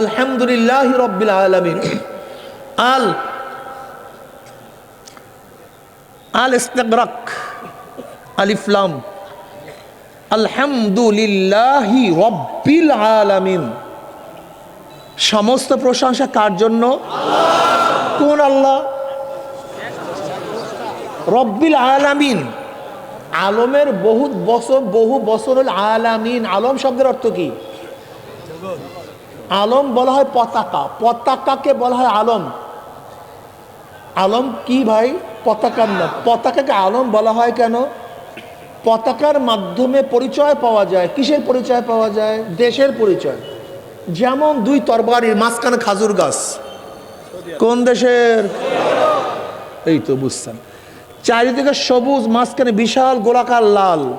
আলহামদুলিল্লাহ রব্বিল আলমিন। আল আল ইস্তেকরাক আলিফলাম আলহামদুলিল্লাহি রব্বিল আলামিন। সমস্ত প্রশংসা কার জন্য? কোন আল্লাহ? রব্বিল আলামিন। আলমের বহু বছর বহু বছর আলামিন। আলম শব্দের অর্থ কি? বলা হয় পতাকা। পতাকাকে বলা হয় আলম। আলম কি ভাই? পতাকার না পতাকাকে আলম বলা হয় কেন? পতাকার মাধ্যমে পরিচয় পাওয়া যায়। কিসের পরিচয় পাওয়া যায়? দেশের পরিচয়। যেমন দুই তরবারির মাঝখানে খাজুর গাছ। কোন দেশের? এই তো বুঝছেন। চারিদিকে সবুজ, মাঝখানে বিশাল গোলাকার লাল।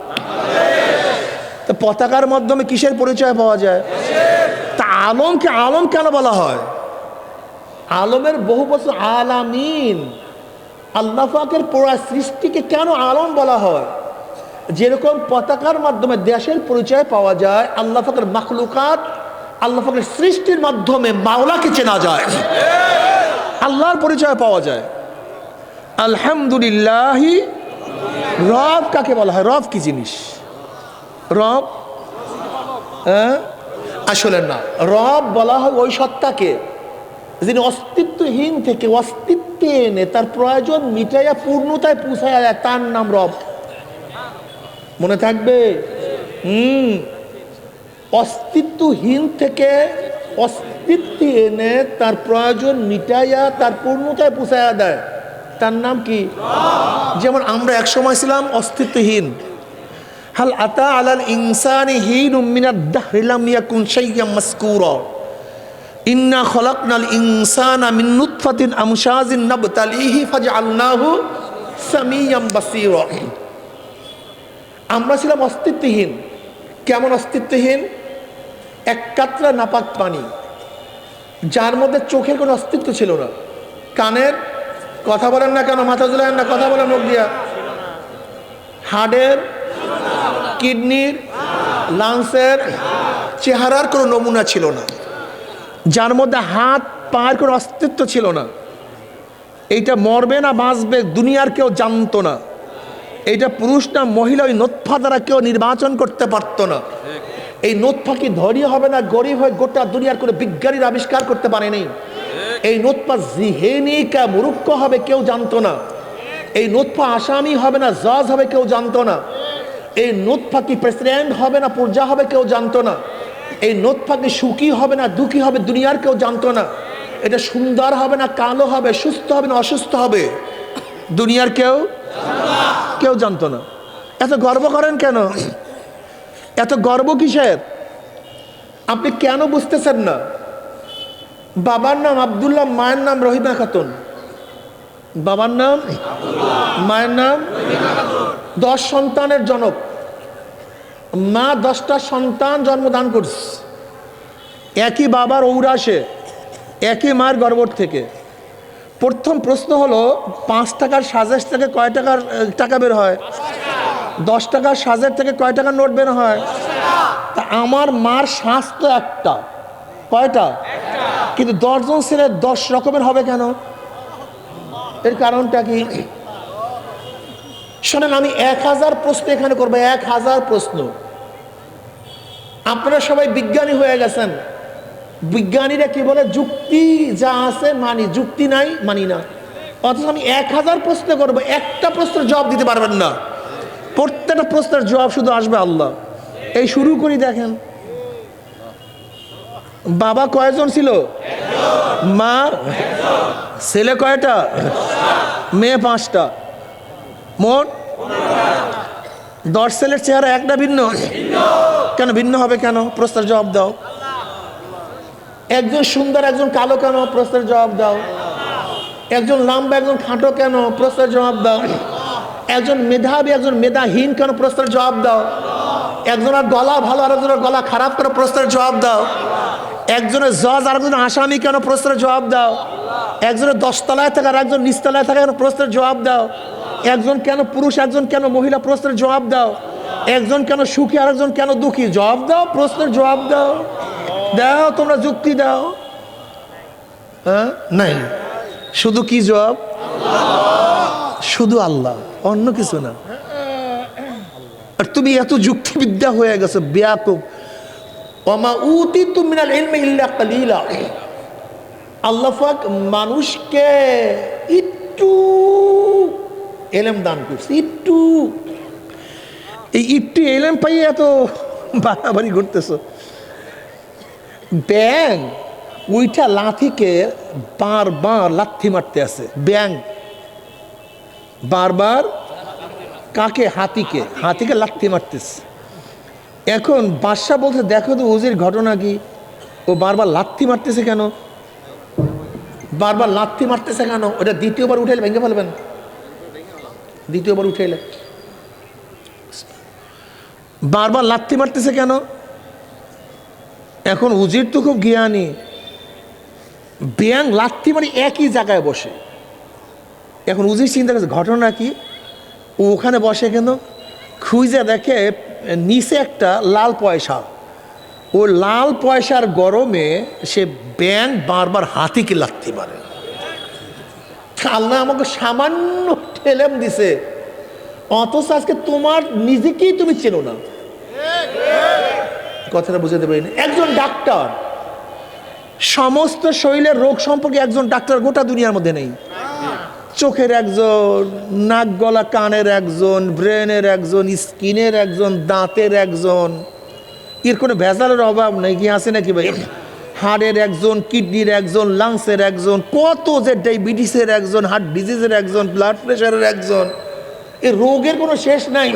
পতাকার মাধ্যমে কিসের পরিচয় পাওয়া যায়? আলমকে আলম কেন বলা হয়? আলমের বহু বছর আলামিন। আল্লাহ পাকের পোড়া সৃষ্টিকে কেন আলম বলা হয়? যেরকম পতাকার মাধ্যমে দেশের পরিচয় পাওয়া যায় আল্লাহ পাকের মাখলুকাত আল্লাহ পাকের সৃষ্টির মাধ্যমে মাওলাকে চেনা যায়। আল্লাহর পরিচয় পাওয়া যায়। আলহামদুলিল্লাহি, রব কাকে বলা হয়? রব কি জিনিস? রব হ্যাঁ? আসলে না। রব বলা হয় ওই সত্তাকে যিনি অস্তিত্বহীন থেকে অস্তিত্বে এনে তার প্রয়োজন মিটাইয়া পূর্ণতায় পৌঁছায় যায় তার নাম রব। মনে থাকবে? হুম। অস্তিত্বহীন থেকে অস্তিত্বে এনে তার প্রয়োজন মিটাইয়া তার পূর্ণতায় পৌঁছাইয়া দেয় তার নাম কি? যেমন আমরা এক সময় ছিলাম অস্তিত্বহীন। হাল আতা আলাল ইনসানি হিন মিনাদ দাহরিলাম ইয়াকুন শাইয়াম মাসকুরা। ইন্না খলাকনাল ইনসানা মিন নুতফাতিন আমশাজিন নাবতালিহি ফাজআলনাহু সামিয়াম বাসীরা। আমরা ছিলাম অস্তিত্বহীন। কেমন অস্তিত্বহীন? এক কাতরা নাপাক পানি। যার মধ্যে চোখের কোনো অস্তিত্ব ছিল না। কানের কথা বলেন না কেন, মাথা তুলেন না, কথা বলেন মুখ দিয়া। হাড়ের কিডনির, লাংসের চেহারার কোনো নমুনা ছিল না। যার মধ্যে হাত, পায়ের কোনো অস্তিত্ব ছিল না। এইটা মরবে না, বাঁচবে, দুনিয়ার কেউ জানতো না। এইটা পুরুষ না, মহিলা, ওই নোৎফা দ্বারা কেউ নির্বাচন করতে পারতো না। এই নোৎফা কি ধনী হবে না গরিব হয়ে গোটা দুনিয়ার কোনো বিজ্ঞানীর আবিষ্কার করতে পারেনি এই নোৎফা জিহেনিকা মুরুক্ষ হবে কেউ জানতো না। এই নোৎফা আসামি হবে না, জজ হবে কেউ জানতো না। এই নোৎফা কি প্রেসিডেন্ট হবে না পূজা হবে কেউ জানতো না। এই নোৎফা কি সুখী হবে না, দুঃখী হবে, দুনিয়ার কেউ জানতো না। এটা সুন্দর হবে না, কালো হবে, সুস্থ হবে না, অসুস্থ হবে? দুনিয়ার কেউ? কেউ জানতো না। এত গর্ব করেন কেন? এত গর্ব কিসের? আপনি কেন বুঝতেছেন না? বাবার নাম আবদুল্লাহ, মায়ের নাম রহিমা খাতুন। বাবার নাম? মায়ের নাম? দশ সন্তানের জনক। মা দশটা সন্তান জন্মদান করছে। একই বাবার ঔরাসে একই মায়ের গর্ভর থেকে। প্রথম প্রশ্ন হলো পাঁচ টাকার সাজেশ থেকে কয় টাকার টাকা বের হয়? দশ টাকার সাজের থেকে কয় টাকার নোট বের হয়? তা আমার মার শ্বাস তো একটা। কয়টা? কিন্তু দশজন ছেলে দশ রকমের হবে কেন? এর কারণটা কি? শোনেন, আমি এক হাজার প্রশ্ন এখানে করব, এক হাজার প্রশ্ন। আপনারা সবাই বিজ্ঞানী হয়ে গেছেন। বিজ্ঞানীরা কি বলে? যুক্তি যা আছে মানি, যুক্তি নাই, মানি না। অথচ আমি এক হাজার প্রশ্ন করব, একটা প্রশ্নের জবাব দিতে পারবেন না। প্রত্যেকটা প্রশ্নের জবাব শুধু আসবে আল্লাহ। এই শুরু করি দেখেন। বাবা কয়জন ছিল? মা? ছেলে কয়টা? মেয়ে পাঁচটা। মোট দশ ছেলের চেহারা একটা ভিন্ন? কেন ভিন্ন হবে কেন? প্রশ্নের জবাব দাও। একজন সুন্দর, একজন কালো কেন? প্রশ্নের জবাব দাও। একজন লম্বা, একজন খাটো কেন? প্রশ্নের জবাব দাও। একজন মেধাবী, একজন মেধাহীন কেন? প্রশ্নের জবাব দাও। একজনের গলা ভালো, আর একজনের গলা খারাপ কেন? প্রশ্নের জবাব দাও। একজনের জজ, আর একজন আসামি কেন? প্রশ্নের জবাব দাও। একজনের দশতলায় থাকে আর একজন নিচতলায় থাকে কেন প্রশ্নের জবাব দাও। একজন কেন পুরুষ, একজন কেন মহিলা, প্রশ্নের জবাব দাও। একজন কেন সুখী আর একজন কেন দুঃখী, জবাব দাও, প্রশ্নের জবাব দাও। দাও, তোমরা যুক্তি দাও। হ্যাঁ? নাই। শুধু কি জবাব? শুধু আল্লাহ, অন্য কিছু না। আর তুমি এত যুক্তিবিদ্যা হয়ে গেছো, ব্যাপক। অমা উতি ইলমে ইল্লা কালিলা। আল্লাহ পাক মানুষকে একটু এলেম দান করছে, একটু। এই একটু এলেম পাইয়ে এত বাড়াবাড়ি ঘুরতেছো ব্যাং ওইটা লাথিকে বারবার লাথি মারতে আছে ব্যাং বারবার কাকে? হাতিকে হাতিকে লাথি মারতেছে। এখন বাদশাহ বলতে দেখো তো, ওজির ঘটনা কি? ও বারবার লাথি মারতেছে কেন? বারবার লাথি মারতেছে কেন? ওটা দ্বিতীয়বার উঠাইলে ভেঙে ফেলবেন। দ্বিতীয়বার উঠাইলে বারবার লাথি মারতেছে কেন? এখন উজির তো খুব জ্ঞানী। ব্যাং লাথি মানে একই জায়গায় বসে। এখন উজির চিন্তা করছে, ঘটনা কি? ওখানে বসে কেন? খুঁজে দেখে নিচে একটা লাল পয়সা। ও লাল পয়সার গরমে সে ব্যাং বারবার হাতিকে লাথি মারে। আল্লাহ আমাকে সামান্য ঠেলেম দিছে। অথচ আজকে তোমার নিজেকেই তুমি চেনো না। কথাটা বুঝাতে পারিনি। একজন ডাক্তার, সমস্ত শরীরের রোগ সম্পর্কে একজন ডাক্তার গোটা দুনিয়ার মধ্যে নেই। চোখের একজন, নাক গলা কানের একজন, ব্রেনের একজন, স্কিনের একজন, দাঁতের একজন। এর কোনো ভেজালের অভাব নেই, কি আছে নাকি ভাই? হাড়ের একজন, কিডনির একজন, লাংসের একজন, কত যে ডায়াবেটিসের একজন হার্ট ডিজিজের একজন ব্লাড প্রেশারের একজন, এ রোগের কোনো শেষ নাই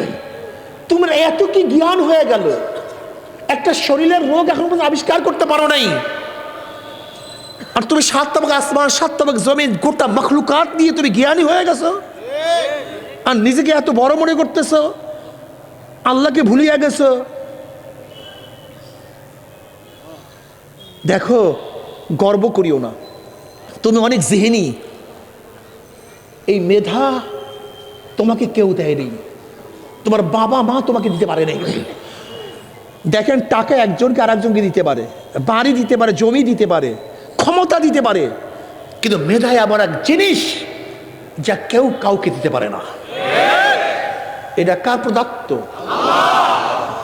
তোমার এত কি জ্ঞান হয়ে গেল? একটা শরীরের রোগ এখন পর্যন্ত আবিষ্কার করতে পারো নাই। আর তুমি সাত তবক আসমান সাত তবক জমিন, গোটা মখলুকাত দিয়ে তুমি জ্ঞানী হয়ে গেছো? আর নিজেকে এত বড় মনে করতেছো? আল্লাহকে ভুলিয়ে গেছো? দেখো, গর্ব করিও না। তুমি অনেক জেহেনি। এই মেধা তোমাকে কেউ দেয়নি। তোমার বাবা মা তোমাকে দিতে পারে নাই। দেখেন, টাকা একজনকে আর একজনকে দিতে পারে। বাড়ি দিতে পারে, জমি দিতে পারে, ক্ষমতা দিতে পারে। কিন্তু মেধায় আবার এক জিনিস যা কেউ কাউকে দিতে পারে না। এটা কার প্রদত্ত?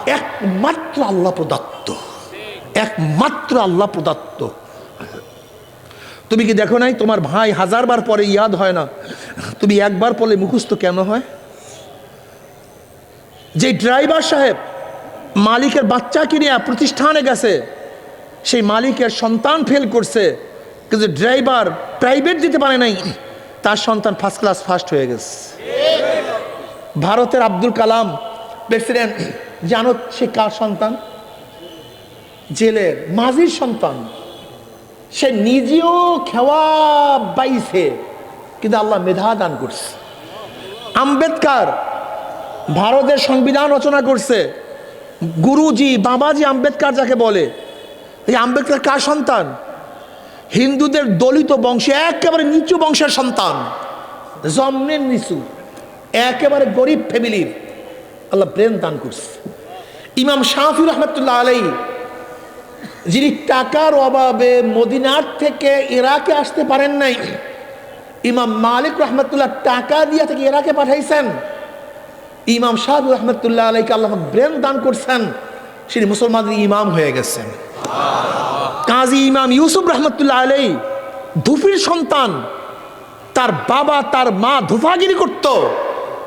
একমাত্র আল্লাহ প্রদত্ত। একমাত্র আল্লাহ প্রদত্ত। তুমি কি দেখো নাই? তোমার ভাই হাজারবার পরে ইয়াদ হয় না। তুমি একবার পরে মুখস্থ কেন হয়? যে ড্রাইভার সাহেব মালিকের বাচ্চা নিয়ে প্রতিষ্ঠানে গেছে, সেই মালিকের সন্তান ফেল করছে, কিন্তু ড্রাইভার প্রাইভেট দিতে পারে নাই, তার সন্তান ফার্স্ট ক্লাস ফার্স্ট হয়ে গেছে। ভারতের আব্দুল কালাম প্রেসিডেন্ট জানো সে কার সন্তান? জেলের মাঝির সন্তান। সে নিজেও খেওয়া বাইছে, কিন্তু আল্লাহ মেধা দান করছে। আম্বেদকার ভারতের সংবিধান রচনা করছে। গুরুজি, বাবাজি আম্বেদকার যাকে বলে, এই আম্বেদকার কার সন্তান? হিন্দুদের দলিত বংশে, একেবারে নিচু বংশের সন্তান। জন্মের নিচু, একেবারে গরিব ফ্যামিলির আল্লাহ ব্রেন দান করছে। ইমাম শাহি রহমতুল্লাহ আলাই যিনি টাকার অভাবে মদিনার থেকে ইরাকে আসতে পারেন নাই, ইমাম মালিক রহমতুল্লাহ টাকা দিয়ে থেকে ইরাকে পাঠাইছেন, ইমাম শাহ রহমতুল্লাহ আলাইকে আল্লাহ ব্রেন দান করছেন তিনি মুসলমানদের ইমাম হয়ে গেছেন। কাজী ইমাম ইউসুফ রহমতুল্লাহ আলাই ধুফির সন্তান, তার বাবা, তার মা ধুফাগিরি করত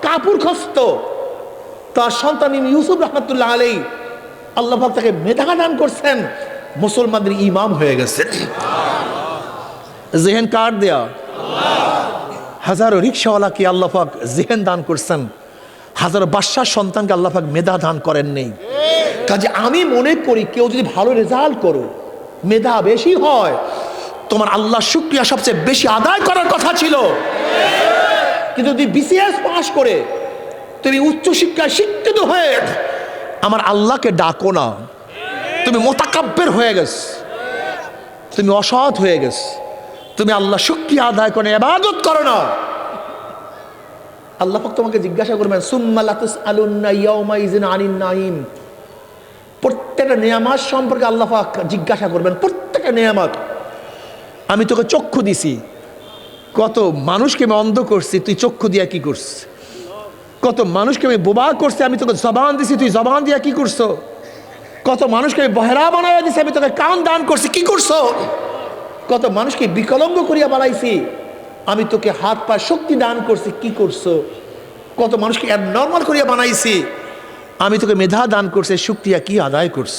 কাপুর খসত, তার সন্তান ইউসুফ রহমতুল্লাহ আলাই আল্লাহ তাকে মেধা দান করছেন। মুসলমানদের ইমাম হয়ে গেছে। জেহেন কার দেয়া? হাজারো রিক্সাওয়ালাকে আল্লাহ পাক জেহেন দান করছেন। হাজারো বাদশার সন্তানকে আল্লাহ পাক মেধা দান করেন নেই। কাজে আমি মনে করি কেউ যদি ভালো রেজাল্ট করো, মেধা বেশি হয়। তোমার আল্লাহ শুক্রিয়া সবচেয়ে বেশি আদায় করার কথা ছিল। কিন্তু যদি বিসিএস পাশ করে, তুমি উচ্চশিক্ষায় শিক্ষিত হয়ে আমার আল্লাহকে ডাকো না। তুমি মোতাকাব্যের হয়ে গেছ। তুমি অসৎ হয়ে গেছ। তুমি আল্লাহ শুক্রিয়া আদায় করে এবাদত করো না। আল্লাহ তোমাকে জিজ্ঞাসা করবেন সুম্মালাতুস প্রত্যেকটা নিয়ামাত সম্পর্কে আল্লাহ জিজ্ঞাসা করবেন, প্রত্যেকটা নিয়ামত। আমি তোকে চক্ষু দিছি। কত মানুষকে আমি অন্ধ করছি, তুই চক্ষু দিয়া কি করছিস? কত মানুষকে আমি বোবা করছি, আমি তোকে জবান দিছি, তুই জবান দিয়া কি করছ? কত মানুষকে বহেরা বানাইয়া দিছি, আমি তোকে কান দান করছি, কি করছ? কত মানুষকে বিকলঙ্গ করিয়া বানাইছি, আমি তোকে হাত পা শক্তি দান করছি, কি করছ? কত মানুষকে নর্মাল করিয়া বানাইছি, আমি তোকে মেধা দান করছে শুক্রিয়া কি আদায় করছ?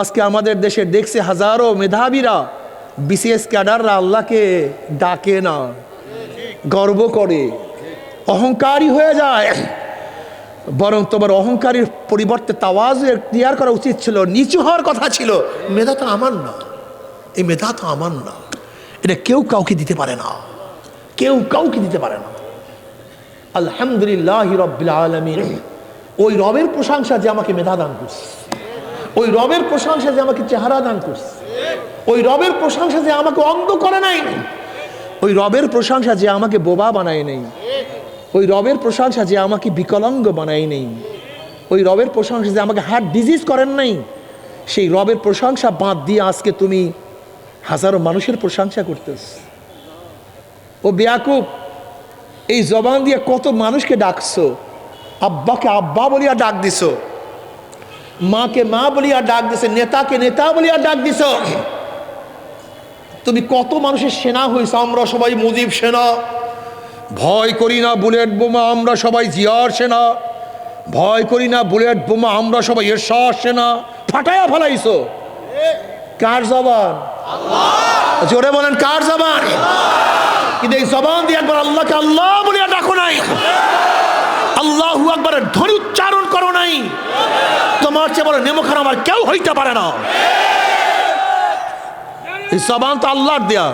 আজকে আমাদের দেশে দেখছে হাজারো মেধাবীরা, বিসিএস ক্যাডাররা আল্লাহকে ডাকে না, গর্ব করে, অহংকারী হয়ে যায়। বরং তোমার অহংকারীর পরিবর্তে তাওয়াজ ক্লিয়ার করা উচিত ছিল, নিচু হওয়ার কথা ছিল। মেধা তো আমার না। এই মেধা তো আমার না। এটা কেউ কাউকে দিতে পারে না। কেউ কাউকে দিতে পারে না। আলহামদুলিল্লাহ রব্বিল আলমিন। ওই রবের প্রশংসা যে আমাকে মেধা দান করছে। ওই রবের প্রশংসা যে আমাকে চেহারা দান করছে। ওই রবের প্রশংসা যে আমাকে অন্ধ করে নাই। ওই রবের প্রশংসা যে আমাকে বোবা বানায় নেই। ওই রবের প্রশংসা যে আমাকে বিকলাঙ্গ বানায় নেই। ওই রবের প্রশংসা যে আমাকে হার্ট ডিজিজ করেন নাই। সেই রবের প্রশংসা বাদ দিয়ে আজকে তুমি হাজারো মানুষের প্রশংসা করতেছ। ও বেয়াকুব, এই জবান দিয়ে কত মানুষকে ডাকছো। আব্বাকে আব্বা বলিয়া ডাক দিছ। মাকে মা বলিয়া ডাক দিছে। নেতাকে নেতা বলিয়া ডাক দিছ। তুমি কত মানুষের সেনা হয়েছ আমরা সবাই মুজিব সেনা। ভয় করি না বুলেট বোমা, আমরা সবাই জিয়ার সেনা। ভয় করি না বুলেট বোমা, আমরা সবাই এরশাদ সেনা। ফাটায়া ফেলাইছো। কার জবান? জোরে বলেন, কার জবান? কিন্তু এই জবান দিয়ে একবার আল্লাহকে আল্লাহ বলিয়া ডাকো নাই। আল্লাহু আকবরের ধ্বনি উচ্চারণ করো নাই। তোমার চেয়ে বড় নেমখান আমার কেউ হইতে পারে না। এই জবান তো আল্লাহর দেয়া।